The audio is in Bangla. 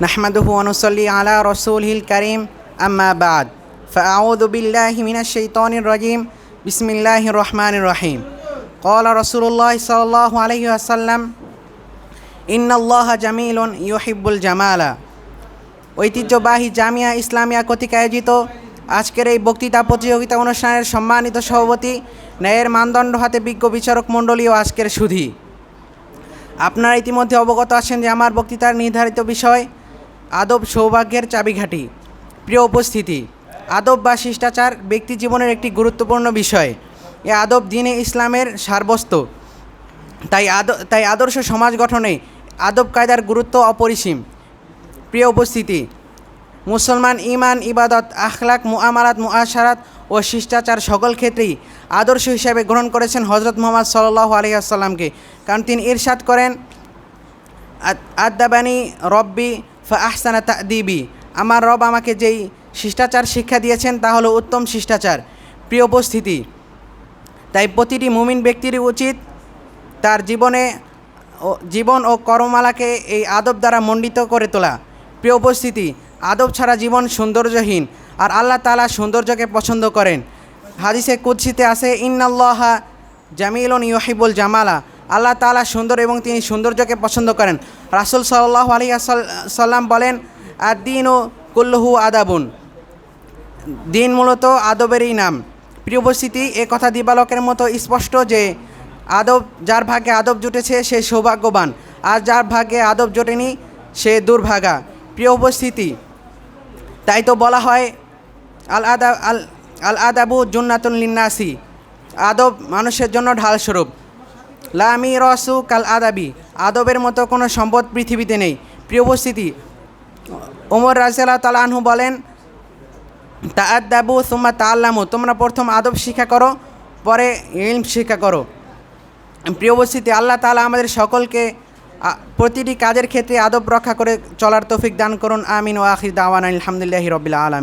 نحمده ونصلي على رسوله الكريم أما بعد فأعوذ بالله من الشيطان الرجيم بسم الله الرحمن الرحيم قال رسول الله صلى الله عليه وسلم إن الله جميل يحب الجمال ঐতিহ্যবাহী জামিয়া ইসলামিয়া কর্তৃক আয়োজিত আজকের এই বক্তৃতা প্রতিযোগিতা অনুষ্ঠানের সম্মানিত সভাপতি ন্যায়ের মানদণ্ড হাতে বিজ্ঞ বিচারক মণ্ডলী ও আজকের সুধী আপনারা ইতিমধ্যে অবগত আছেন যে আমার বক্তৃতার নির্ধারিত বিষয় আদব সৌভাগ্যের চাবিঘাটি প্রিয় উপস্থিতি, আদব বা শিষ্টাচার ব্যক্তি জীবনের একটি গুরুত্বপূর্ণ বিষয়। এ আদব দিনে ইসলামের সারবস্ত তাই আদ, তাই আদর্শ সমাজ গঠনে আদব কায়দার গুরুত্ব অপরিসীম। প্রিয় উপস্থিতি, মুসলমান ইমান ইবাদত, আখলাক মুআমারাত মুআশারাত ও শিষ্টাচার সকল ক্ষেত্রেই আদর্শ হিসাবে গ্রহণ করেছেন হজরত মোহাম্মদ সাল্লাহ আলিয়াসাল্লামকে কারণ তিনি ইরশাদ করেন, আদ- আদাবানি রব্বি ফা আহসানা দিবি আমার রব আমাকে যেই শিষ্টাচার শিক্ষা দিয়েছেন, তা হলো উত্তম শিষ্টাচার, প্রিয় উপস্থিতি। তাই প্রতিটি মুমিন ব্যক্তিরই উচিত তার জীবনে জীবন ও কর্মমালাকে এই আদব দ্বারা মণ্ডিত করে তোলা। প্রিয় উপস্থিতি, আদব ছাড়া জীবন সৌন্দর্যহীন, আর আল্লাহ তালা সৌন্দর্যকে পছন্দ করেন। হাদিসে কুৎসিতে আছে, ইন্নাল্লাহা জামিলন ইহিবুল জামালা। আল্লাহ তালা সুন্দর এবং তিনি সৌন্দর্যকে পছন্দ করেন। রাসুল সাল্লাহ আলী সাল্লাম বলেন আর দিন ও কুল্লহু আদাবুন। দিন মূলত আদবেরই নাম। প্রিয় উপস্থিতি, এ কথা দিবালকের মতো স্পষ্ট যে আদব, যার ভাগে আদব জুটেছে, সে সৌভাগ্যবান। আর যার ভাগে আদব জোটেনি, সে দুর্ভাগা। প্রিয় উপস্থিতি, তাই তো বলা হয় আল আদা আল আল আদাবু জুন্নাতুল লিন্নাসি। আদব মানুষের জন্য ঢালস্বরূপ। লামি রসু কাল আদাবি। আদবের মতো কোনো সম্পদ পৃথিবীতে নেই। প্রিয় উপস্থিতি, ওমর রাজিয়াল্লাহ তালা আনহু বলেন, তাআদাবু সুম্মা তাআল্লামু। তোমরা প্রথম আদব শিক্ষা করো, পরে ইলম শিক্ষা করো। প্রিয় উপস্থিতি, আল্লাহ তাআলা আমাদের সকলকে প্রতিটি কাজের ক্ষেত্রে আদব রক্ষা করে চলার তৌফিক দান করুন। আমিন ও আখির দাওয়ান আলহামদুলিল্লাহি রবিল আলম